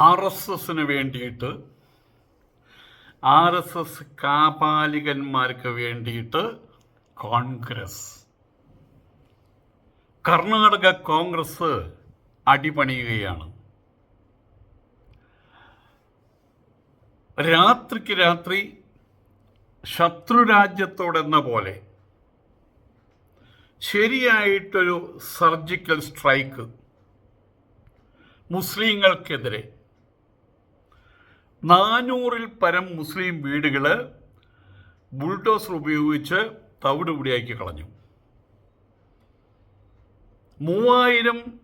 R S എസിന് വേണ്ടിയിട്ട് R S S കാപാലികന്മാർക്ക് വേണ്ടിയിട്ട് കോൺഗ്രസ്. കർണാടക കോൺഗ്രസ് അടിപണിയുകയാണ്. രാത്രിക്ക് രാത്രി ശത്രുരാജ്യത്തോടെന്ന പോലെ ശരിയായിട്ടൊരു സർജിക്കൽ സ്ട്രൈക്ക് മുസ്ലിങ്ങൾക്കെതിരെ നാനൂറിൽ പരം മുസ്ലിം വീടുകൾ ബുൾഡോസർ ഉപയോഗിച്ച് തവിടുപിടിയാക്കി കളഞ്ഞു. മൂവായിരം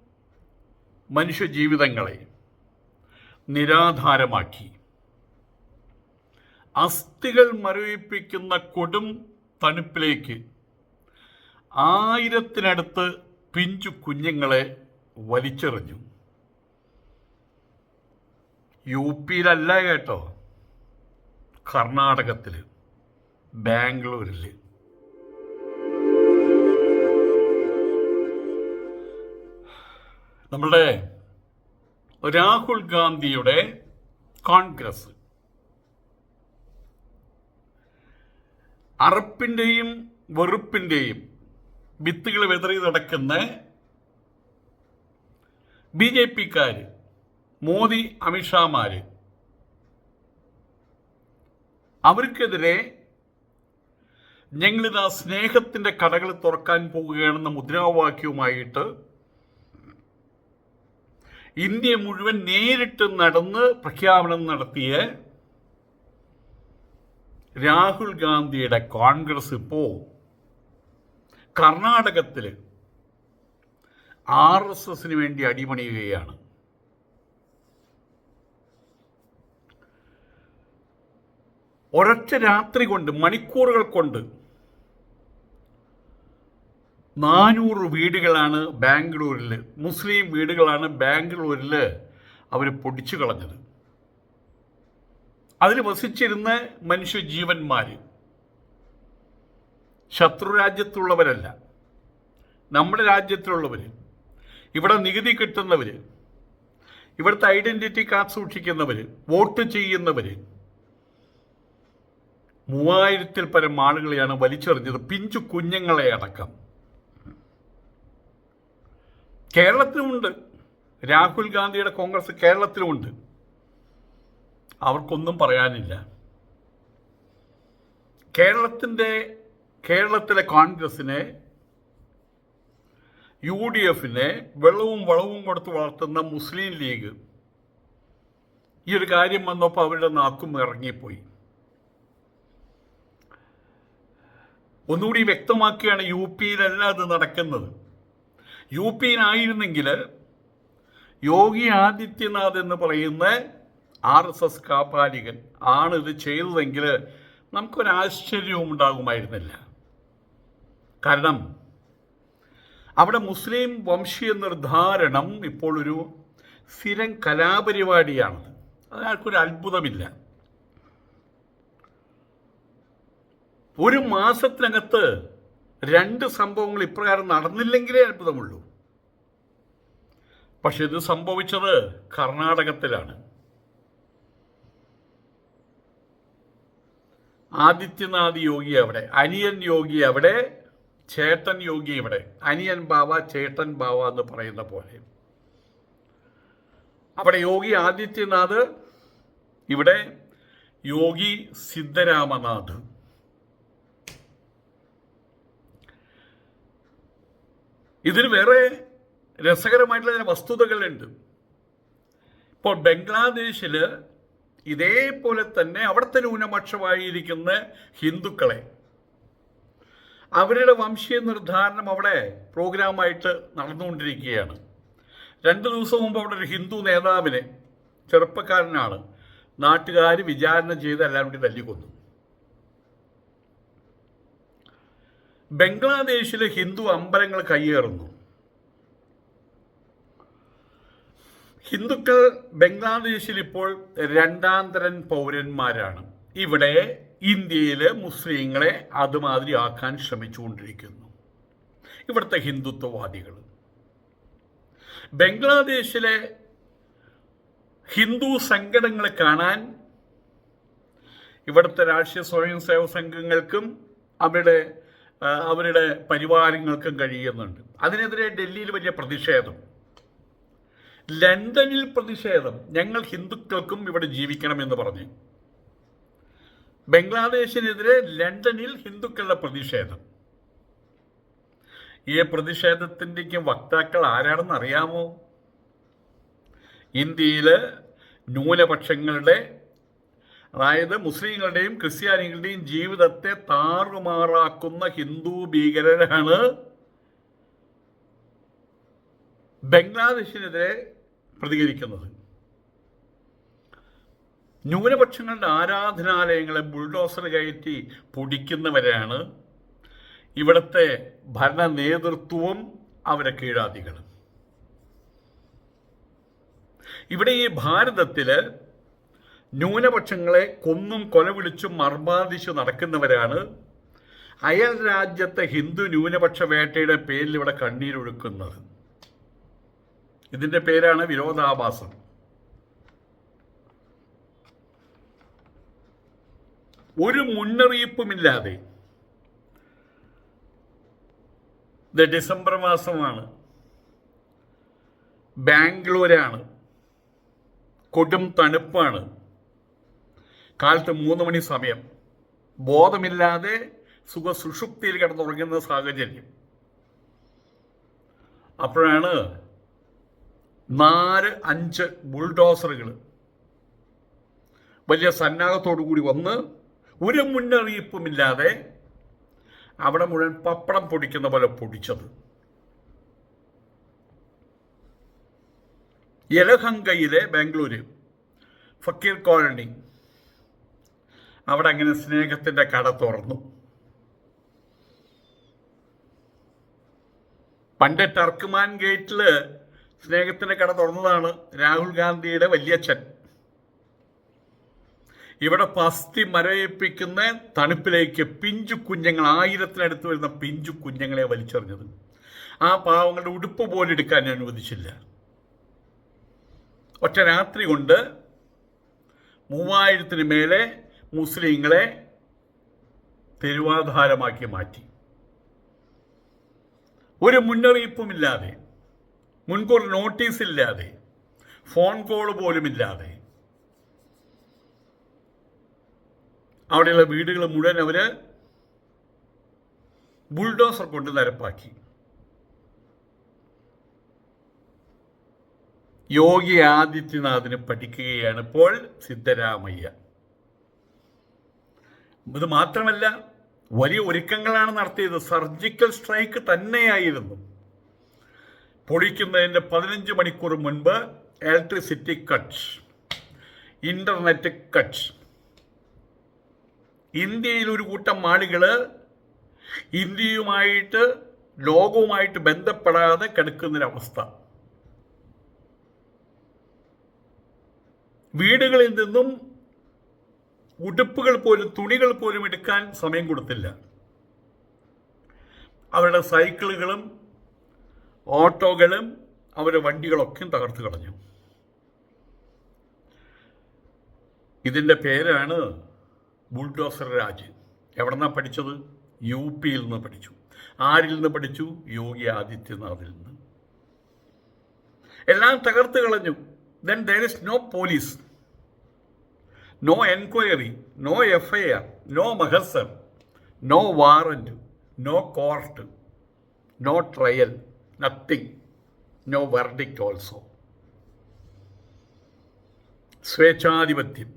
മനുഷ്യജീവിതങ്ങളെ നിരാധാരമാക്കി. അസ്ഥികൾ മരവിപ്പിക്കുന്ന കൊടും തണുപ്പിലേക്ക് ആയിരത്തിനടുത്ത് പിഞ്ചു കുഞ്ഞുങ്ങളെ വലിച്ചെറിഞ്ഞു. യു പിയിലല്ല കേട്ടോ. കർണാടകത്തിൽ ബാംഗ്ലൂരിൽ നമ്മളുടെ രാഹുൽ ഗാന്ധിയുടെ കോൺഗ്രസ്. അറപ്പിന്റെയും വെറുപ്പിന്റെയും വിത്തുകൾ വിതറി നടക്കുന്ന ബി ജെ പിക്കാർ മോദി അമിത്ഷാമാര്. അവർക്കെതിരെ ഞങ്ങളിതാ സ്നേഹത്തിന്റെ കടകൾ തുറക്കാൻ പോവുകയാണെന്ന മുദ്രാവാക്യവുമായിട്ട് ഇന്ത്യ മുഴുവൻ നേരിട്ട് നടന്ന് പ്രഖ്യാപനം നടത്തിയ രാഹുൽ ഗാന്ധിയുടെ കോൺഗ്രസ് ഇപ്പോ കർണാടകത്തിൽ ആർ എസ് എസിന് വേണ്ടി അടിപണിയുകയാണ്. ഒരൊറ്റ രാത്രി കൊണ്ട് മണിക്കൂറുകൾ കൊണ്ട് നാനൂറ് വീടുകളാണ് ബാംഗ്ലൂരിൽ മുസ്ലിം വീടുകളാണ് ബാംഗ്ലൂരിൽ അവർ പൊടിച്ചു കളഞ്ഞത്. അതിൽ വസിച്ചിരുന്ന മനുഷ്യജീവന്മാർ ശത്രു രാജ്യത്തുള്ളവരല്ല. നമ്മുടെ രാജ്യത്തിലുള്ളവർ ഇവിടെ നികുതി കിട്ടുന്നവർ ഇവിടുത്തെ ഐഡന്റിറ്റി കാർഡ് സൂക്ഷിക്കുന്നവർ വോട്ട് ചെയ്യുന്നവർ മൂവായിരത്തിൽ പരം ആളുകളെയാണ് വലിച്ചെറിഞ്ഞത്. പിഞ്ചു കുഞ്ഞുങ്ങളെ അടക്കം. കേരളത്തിലുമുണ്ട്. രാഹുൽ ഗാന്ധിയുടെ കോൺഗ്രസ് കേരളത്തിലുമുണ്ട്. അവർക്കൊന്നും പറയാനില്ല. കേരളത്തിന്റെ കേരളത്തിലെ കോൺഗ്രസിനെ യു ഡി എഫിനെ വെള്ളവും വളവും കൊടുത്ത് വളർത്തുന്ന മുസ്ലിം ലീഗ് ഈ ഒരു കാര്യം വന്നപ്പോൾ അവരുടെ നാക്കും ഇറങ്ങിപ്പോയി. ഒന്നുകൂടി വ്യക്തമാക്കുകയാണ് യു പിയിലല്ല അത് നടക്കുന്നത്. യു പിയിലായിരുന്നെങ്കിൽ യോഗി ആദിത്യനാഥ് എന്ന് പറയുന്ന ആർ എസ് എസ് കാപാലികൻ ആണ് ഇത് ചെയ്തതെങ്കിൽ നമുക്കൊരാശ്ചര്യവും ഉണ്ടാകുമായിരുന്നില്ല. കാരണം അവിടെ മുസ്ലിം വംശീയ നിർദ്ധാരണം ഇപ്പോൾ ഒരു സ്ഥിരം കലാപരിപാടിയാണ് അതിനൊരു അത്ഭുതമില്ല. ഒരു മാസത്തിനകത്ത് രണ്ട് സംഭവങ്ങൾ ഇപ്രകാരം നടന്നില്ലെങ്കിലേ അത്ഭുതമുള്ളൂ. പക്ഷെ ഇത് സംഭവിച്ചത് കർണാടകത്തിലാണ്. ആദിത്യനാഥ് യോഗി അവിടെ അനിയൻ യോഗി അവിടെ ചേട്ടൻ യോഗി ഇവിടെ. അനിയൻ ബാവ ചേട്ടൻ ബാവ എന്ന് പറയുന്ന പോലെ. അവിടെ യോഗി ആദിത്യനാഥ് ഇവിടെ യോഗി സിദ്ധരാമനാഥ്. ഇതിന് വേറെ രസകരമായിട്ടുള്ള ചില വസ്തുതകളുണ്ട്. ഇപ്പോൾ ബംഗ്ലാദേശിൽ ഇതേപോലെ തന്നെ അവിടുത്തെ ന്യൂനപക്ഷമായിരിക്കുന്ന ഹിന്ദുക്കളെ അവരുടെ വംശീയ നിർദ്ധാരണം അവിടെ പ്രോഗ്രാമായിട്ട് നടന്നുകൊണ്ടിരിക്കുകയാണ്. രണ്ട് ദിവസം മുമ്പ് അവിടെ ഒരു ഹിന്ദു നേതാവിനെ ചെറുപ്പക്കാരനാണ് നാട്ടുകാർ വിചാരണ ചെയ്ത് എല്ലാവരും കൂടി തല്ലിക്കൊന്നു ബംഗ്ലാദേശിലെ ഹിന്ദു അമ്പലങ്ങൾ കയ്യേറുന്നു. ഹിന്ദുക്കൾ ബംഗ്ലാദേശിൽ ഇപ്പോൾ രണ്ടാന്തരൻ പൗരന്മാരാണ്. ഇവിടെ ഇന്ത്യയിലെ മുസ്ലിങ്ങളെ അതുമാതിരി ആക്കാൻ ശ്രമിച്ചുകൊണ്ടിരിക്കുന്നു. ഇവിടുത്തെ ഹിന്ദുത്വവാദികൾ. ബംഗ്ലാദേശിലെ ഹിന്ദു സങ്കടങ്ങൾ കാണാൻ ഇവിടുത്തെ രാഷ്ട്രീയ സ്വയം സേവക സംഘങ്ങൾക്കും അവരുടെ അവരുടെ പരിവാരങ്ങൾക്കും കഴിയുന്നുണ്ട്. അതിനെതിരെ ഡൽഹിയിൽ വലിയ പ്രതിഷേധം. ലണ്ടനിൽ പ്രതിഷേധം. ഞങ്ങൾ ഹിന്ദുക്കൾക്കും ഇവിടെ ജീവിക്കണമെന്ന് പറഞ്ഞു. ബംഗ്ലാദേശിനെതിരെ ലണ്ടനിൽ ഹിന്ദുക്കളുടെ പ്രതിഷേധം. ഈ പ്രതിഷേധത്തിന്റെയും വക്താക്കൾ ആരാണെന്ന് അറിയാമോ? ഇന്ത്യയിൽ ന്യൂനപക്ഷങ്ങളുടെ അതായത് മുസ്ലിങ്ങളുടെയും ക്രിസ്ത്യാനികളുടെയും ജീവിതത്തെ താറുമാറാക്കുന്ന ഹിന്ദു ഭീകരരാണ് ബംഗ്ലാദേശിനെതിരെ പ്രതികരിക്കുന്നത്. ന്യൂനപക്ഷങ്ങളുടെ ആരാധനാലയങ്ങളെ ബുൾഡോസർ കയറ്റി പൊടിക്കുന്നവരാണ് ഇവിടുത്തെ ഭരണ നേതൃത്വവും അവരെ കീഴാദികളും ഇവിടെ ഈ ഭാരതത്തിൽ ന്യൂനപക്ഷങ്ങളെ കൊന്നും കൊലവിളിച്ചും മർമാദിച്ചു നടക്കുന്നവരാണ്. അയൽ രാജ്യത്തെ ഹിന്ദു ന്യൂനപക്ഷ വേട്ടയുടെ പേരിൽ ഇവിടെ കണ്ണീരൊഴുക്കുന്നത് ഇതിന്റെ പേരാണ് വിരോധാഭാസം. ഒരു മുന്നറിയിപ്പുമില്ലാതെ ഇത് ഡിസംബർ മാസമാണ്. ബാംഗ്ലൂരാണ്. കൊടും തണുപ്പാണ്. കാലത്ത് മൂന്ന് മണി സമയം. ബോധമില്ലാതെ സുഖ സുഷുപ്തിയിൽ കിടന്നുറങ്ങുന്ന സാഹചര്യം. അപ്പോഴാണ് നാല് അഞ്ച് ബുൾഡോസറുകൾ വലിയ സന്നാഹത്തോടു കൂടി വന്ന് ഒരു മുന്നറിയിപ്പുമില്ലാതെ അവിടെ മുഴുവൻ പപ്പടം പൊടിക്കുന്ന പോലെ പൊടിച്ചത്. യലഹങ്കയിലെ ബാംഗ്ലൂര് ഫക്കീർ കോളനി അവിടെ അങ്ങനെ സ്നേഹത്തിന്റെ കട തുറന്നു. പണ്ട് ടർക്ക്മാൻ ഗേറ്റിൽ സ്നേഹത്തിന്റെ കട തുറന്നതാണ് രാഹുൽ ഗാന്ധിയുടെ വല്യച്ഛൻ. ഇവിടെ പസ്തി മരവിപ്പിക്കുന്ന തണുപ്പിലേക്ക് പിഞ്ചു കുഞ്ഞുങ്ങൾ ആയിരത്തിനടുത്ത് വരുന്ന പിഞ്ചു കുഞ്ഞുങ്ങളെ വലിച്ചെറിഞ്ഞത്. ആ പാവങ്ങളുടെ ഉടുപ്പ് പോലും എടുക്കാൻ അനുവദിച്ചില്ല. ഒറ്റ രാത്രി കൊണ്ട് മൂവായിരത്തിന് മേലെ മുസ്ലിങ്ങളെ തെരുവാധാരമാക്കി മാറ്റി. ഒരു മുന്നറിയിപ്പുമില്ലാതെ മുൻകൂർ നോട്ടീസ് ഇല്ലാതെ ഫോൺ കോൾ പോലും ഇല്ലാതെ അവിടെയുള്ള വീടുകൾ മുഴുവൻ അവർ ബുൾഡോസർ കൊണ്ട് നിരപ്പാക്കി. യോഗി ആദിത്യനാഥിന് പഠിക്കുകയാണ് ഇപ്പോൾ സിദ്ധരാമയ്യ. ഇത് മാത്രമല്ല വലിയ ഒരുക്കങ്ങളാണ് നടത്തിയത്. സർജിക്കൽ സ്ട്രൈക്ക് തന്നെയായിരുന്നു. പൊളിക്കുന്നതിന്റെ പതിനഞ്ച് മണിക്കൂർ മുൻപ് ഇലക്ട്രിസിറ്റി കട്ട് ഇന്റർനെറ്റ് കട്ട് ഇന്ത്യയിൽ ഒരു കൂട്ടം ആളുകൾ ഇന്ത്യയുമായിട്ട് ലോകവുമായിട്ട് ബന്ധപ്പെടാതെ കിടക്കുന്നൊരവസ്ഥ. വീടുകളിൽ നിന്നും ഉടുപ്പുകൾ പോലും തുണികൾ പോലും എടുക്കാൻ സമയം കൊടുത്തില്ല. അവരുടെ സൈക്കിളുകളും ഓട്ടോകളും അവരുടെ വണ്ടികളൊക്കെ തകർത്ത് കളഞ്ഞു. ഇതിന്റെ പേരാണ് ബുൾഡോസർ രാജ്. എവിടെ നിന്നാണ് പഠിച്ചത്? യു പിയിൽ നിന്ന് പഠിച്ചു. ആരിൽ നിന്ന് പഠിച്ചു? യോഗി ആദിത്യനാഥിൽ നിന്ന്. എല്ലാം തകർത്ത് കളഞ്ഞു. Then there is no police no enquiry no F I R no mahazar no warrant no court no trial nothing no verdict also സ്വേച്ഛാധിപത്യം.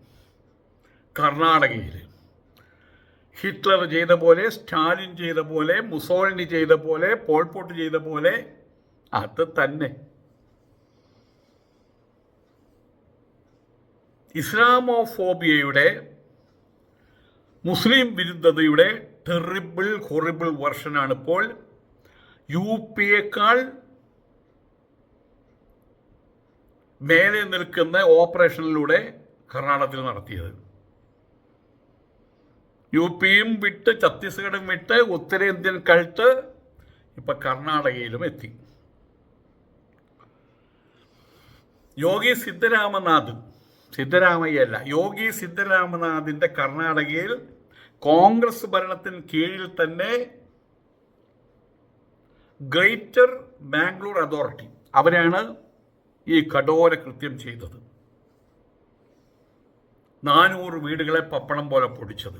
കർണാടകയിൽ ഹിറ്റ്ലർ ചെയ്ത പോലെ സ്റ്റാലിൻ ചെയ്ത പോലെ മുസോളിനി ചെയ്ത പോലെ പോൾപോട്ട് ചെയ്ത പോലെ അത് തന്നെ. ഇസ്ലാമോഫോബിയയുടെ മുസ്ലിം വിരുദ്ധതയുടെ ടെറിബിൾ ഹൊറിബിൾ വെർഷനാണ് ഇപ്പോൾ യു പിയേക്കാൾ മേലെ നിൽക്കുന്ന ഓപ്പറേഷനിലൂടെ കർണാടകത്തിൽ നടത്തിയത്. യു പിയും വിട്ട് ഛത്തീസ്ഗഡും വിട്ട് ഉത്തരേന്ത്യൻ കൾട്ട് ഇപ്പം കർണാടകയിലും എത്തി. യോഗി സിദ്ധരാമനാഥ് സിദ്ധരാമയ്യല്ല. യോഗി സിദ്ധരാമനാഥിന്റെ കർണാടകയിൽ കോൺഗ്രസ് ഭരണത്തിന് കീഴിൽ തന്നെ ഗ്രേറ്റർ ബാംഗ്ലൂർ അതോറിറ്റി. അവരാണ് ഈ കഠോര കൃത്യം ചെയ്തത്. നാനൂറ് വീടുകളെ പപ്പടം പോലെ പൊടിച്ചത്.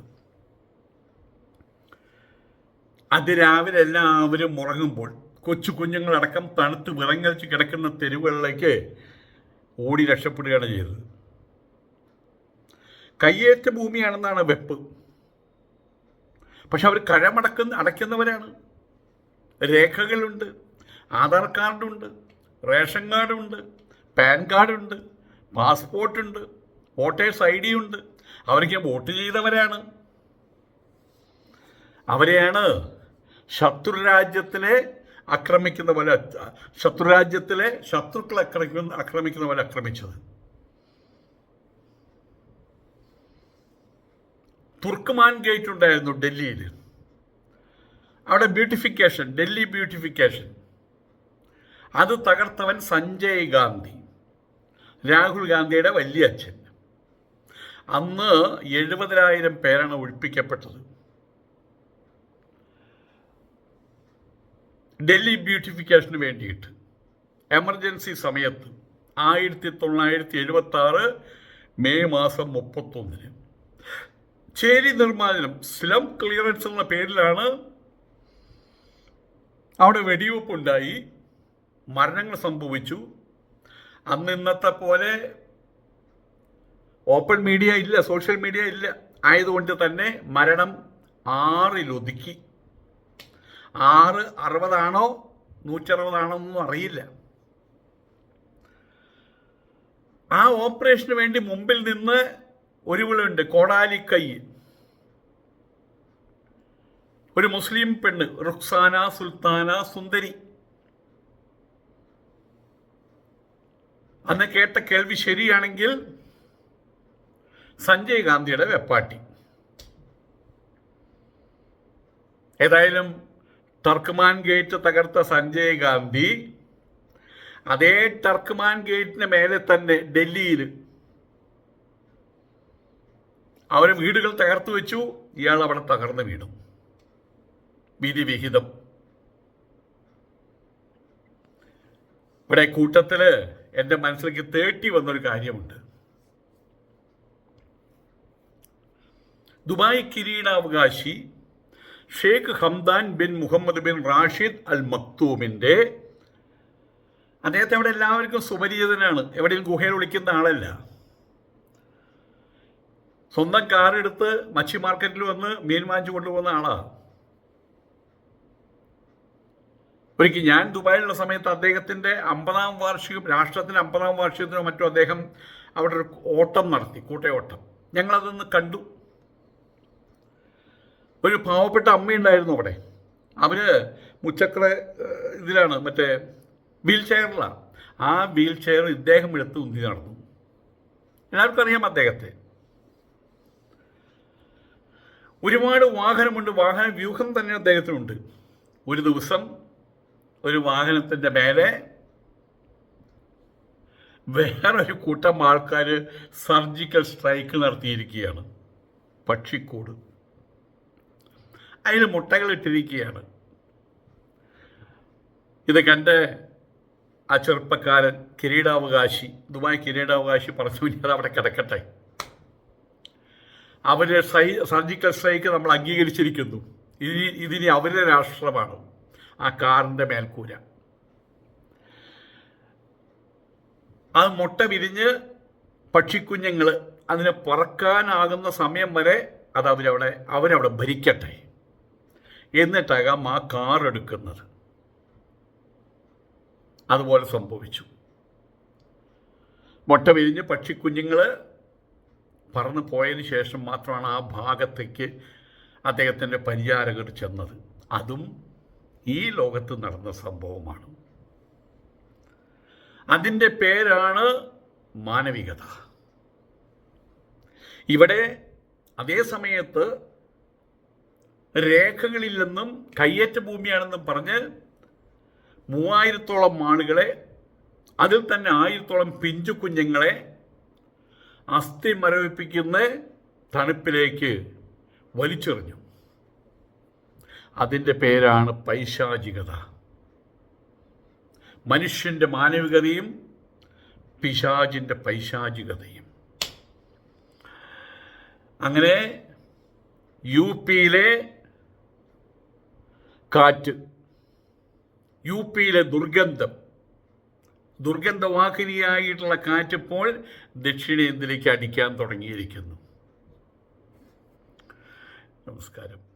അതിരാവിലെ എല്ലാവരും ഉറങ്ങുമ്പോൾ കൊച്ചു കുഞ്ഞുങ്ങളടക്കം തണുത്ത് വിറങ്ങലിച്ച് കിടക്കുന്ന തെരുവുകളിലേക്ക് ഓടി രക്ഷപ്പെടുകയാണ് ചെയ്തത്. കയ്യേറ്റ ഭൂമിയാണെന്നാണ് വെപ്പ്. പക്ഷെ അവർ കഴമടക്കുന്ന അടയ്ക്കുന്നവരാണ്. രേഖകളുണ്ട് ആധാർ കാർഡുണ്ട് റേഷൻ കാർഡുണ്ട് പാൻ കാർഡുണ്ട് പാസ്പോർട്ടുണ്ട് വോട്ടേഴ്സ് ഐ ഡി ഉണ്ട്. അവർക്ക് വോട്ട് ചെയ്തവരാണ്. അവരെയാണ് ശത്രുരാജ്യത്തിലെ ആക്രമിക്കുന്ന പോലെ ശത്രുരാജ്യത്തിലെ ശത്രുക്കൾ ആക്രമിക്കുന്ന ആക്രമിക്കുന്ന പോലെ ആക്രമിച്ചത്. തുർക്കുമാൻ ഗേറ്റ് ഉണ്ടായിരുന്നു ഡൽഹിയിൽ അവിടെ ബ്യൂട്ടിഫിക്കേഷൻ ഡൽഹി ബ്യൂട്ടിഫിക്കേഷൻ അത് തകർത്തവൻ സഞ്ജയ് ഗാന്ധി. രാഹുൽ ഗാന്ധിയുടെ വലിയ അച്ഛൻ. അന്ന് എഴുപതിനായിരം പേരാണ് ഒഴിപ്പിക്കപ്പെട്ടത്. ഡൽഹി ബ്യൂട്ടിഫിക്കേഷന് വേണ്ടിയിട്ട്. എമർജൻസി സമയത്ത് ആയിരത്തി തൊള്ളായിരത്തി എഴുപത്തി ആറ് മെയ് മാസം മുപ്പത്തൊന്നിന്. ചേരി നിർമ്മാർജനം. സ്ലം ക്ലിയറൻസ് എന്ന പേരിലാണ് അവിടെ വെടിവെപ്പുണ്ടായി മരണങ്ങൾ സംഭവിച്ചു. അന്ന് ഇന്നത്തെ പോലെ ഓപ്പൺ മീഡിയ ഇല്ല സോഷ്യൽ മീഡിയ ഇല്ല. ആയതുകൊണ്ട് തന്നെ മരണം ആറിലൊതുക്കി ആറ് അറുപതാണോ നൂറ്ററുപതാണോ എന്നൊന്നും അറിയില്ല. ആ ഓപ്പറേഷന് വേണ്ടി മുമ്പിൽ നിന്ന് ഒരു വിളുണ്ട് കൈ. ഒരു മുസ്ലിം പെണ്ണ് റുക്സാന സുൽത്താന സുന്ദരി. അന്ന് കേട്ട കേൾവി ശരിയാണെങ്കിൽ സഞ്ജയ് ഗാന്ധിയുടെ വെപ്പാട്ടി. ഏതായാലും ടർക്ക്മാൻ ഗേറ്റ് തകർത്ത സഞ്ജയ് ഗാന്ധി അതേ ടർക്ക്മാൻ ഗേറ്റിന് മേലെ തന്നെ ഡൽഹിയിൽ അവർ വീടുകൾ തകർത്തു വെച്ചു. ഇയാൾ അവിടെ തകർന്ന് വീണു വിധി വിഹിതം ഇവിടെ കൂട്ടത്തിൽ എന്റെ മനസ്സിലേക്ക് തേട്ടി വന്നൊരു കാര്യമുണ്ട്. ദുബായ് കിരീടാവകാശി Sheikh Hamdan bin Mohammed bin Rashid Al മക്തൂമിന്റെ അദ്ദേഹത്തെ അവിടെ എല്ലാവർക്കും സുപരിചിതനാണ്. എവിടെയും ഗുഹയിൽ വിളിക്കുന്ന ആളല്ല. സ്വന്തം കാറെടുത്ത് മച്ചി മാർക്കറ്റിൽ വന്ന് മീൻ വാങ്ങിച്ചു കൊണ്ടുപോകുന്ന ആളാ. ഒരിക്കൽ ഞാൻ ദുബായിലുള്ള സമയത്ത് അദ്ദേഹത്തിന്റെ അമ്പതാം വാർഷികം രാഷ്ട്രത്തിന്റെ അമ്പതാം വാർഷികത്തിനോ മറ്റോ അദ്ദേഹം അവിടെ ഒരു ഓട്ടം നടത്തി കൂട്ടയോട്ടം. ഞങ്ങളതൊന്ന് കണ്ടു. ഒരു പാവപ്പെട്ട അമ്മയുണ്ടായിരുന്നു അവിടെ. അവർ മുച്ചക്ര ഇതിലാണ് മറ്റേ വീൽ ചെയറിലാണ് ആ വീൽ ചെയർ ഇദ്ദേഹം എടുത്ത് ഉന്തി നടന്നു. എല്ലാവർക്കും അറിയാം അദ്ദേഹത്തെ. ഒരുപാട് വാഹനമുണ്ട്. വാഹന വ്യൂഹം തന്നെ അദ്ദേഹത്തിനുണ്ട്. ഒരു ദിവസം ഒരു വാഹനത്തിന്റെ മേലെ വേറൊരു കൂട്ടം ആൾക്കാർ സർജിക്കൽ സ്ട്രൈക്ക് നടത്തിയിരിക്കുകയാണ്. പക്ഷിക്കൂട്. അതിൽ മുട്ടകൾ ഇട്ടിരിക്കുകയാണ്. ഇത് കണ്ട് ആ ചെറുപ്പക്കാരൻ കിരീടാവകാശി ദുബായ് കിരീടാവകാശി പറഞ്ഞു "ഇനി അത് അവിടെ കിടക്കട്ടെ. അവരുടെ സൈ സർജിക്കൽ സ്ട്രൈക്ക് നമ്മൾ അംഗീകരിച്ചിരിക്കുന്നു. ഇനി ഇതിനി അവരുടെ രാഷ്ട്രമാണ്. ആ കാറിന്റെ മേൽക്കൂര. ആ മുട്ട വിരിഞ്ഞ് പക്ഷിക്കുഞ്ഞുങ്ങൾ അതിന് പറക്കാനാകുന്ന സമയം വരെ അത് അവരവിടെ അവരവിടെ ഭരിക്കട്ടെ. എന്നിട്ടാകാം ആ കാർ എടുക്കുന്നത്. അതുപോലെ സംഭവിച്ചു. മുട്ട വിരിഞ്ഞ് പക്ഷിക്കുഞ്ഞുങ്ങൾ പറന്നു പോയതിന് ശേഷം മാത്രമാണ് ആ ഭാഗത്തേക്ക് അദ്ദേഹത്തിന്റെ പരിചാരകർ ചെന്നത്. അതും ഈ ലോകത്ത് നടന്ന സംഭവമാണ്. അതിന്റെ പേരാണ് മാനവികത. ഇവിടെ അതേ സമയത്ത് രേഖകളില്ലെന്നും കയ്യേറ്റ ഭൂമിയാണെന്നും പറഞ്ഞ് മൂവായിരത്തോളം ആളുകളെ അതിൽ തന്നെ ആയിരത്തോളം പിഞ്ചു കുഞ്ഞുങ്ങളെ അസ്ഥി മരവിപ്പിക്കുന്ന തണുപ്പിലേക്ക് വലിച്ചെറിഞ്ഞു. അതിന്റെ പേരാണ് പൈശാചികത. മനുഷ്യന്റെ മാനവികതയും പിശാചിന്റെ പൈശാചികതയും. അങ്ങനെ യു പിയിലെ കാറ്റ് യു പിയിലെ ദുർഗന്ധം ദുർഗന്ധവാഹിനിയായിട്ടുള്ള കാറ്റിപ്പോൾ ദക്ഷിണേന്ത്യയിലേക്ക് അടിക്കാൻ തുടങ്ങിയിരിക്കുന്നു. നമസ്കാരം.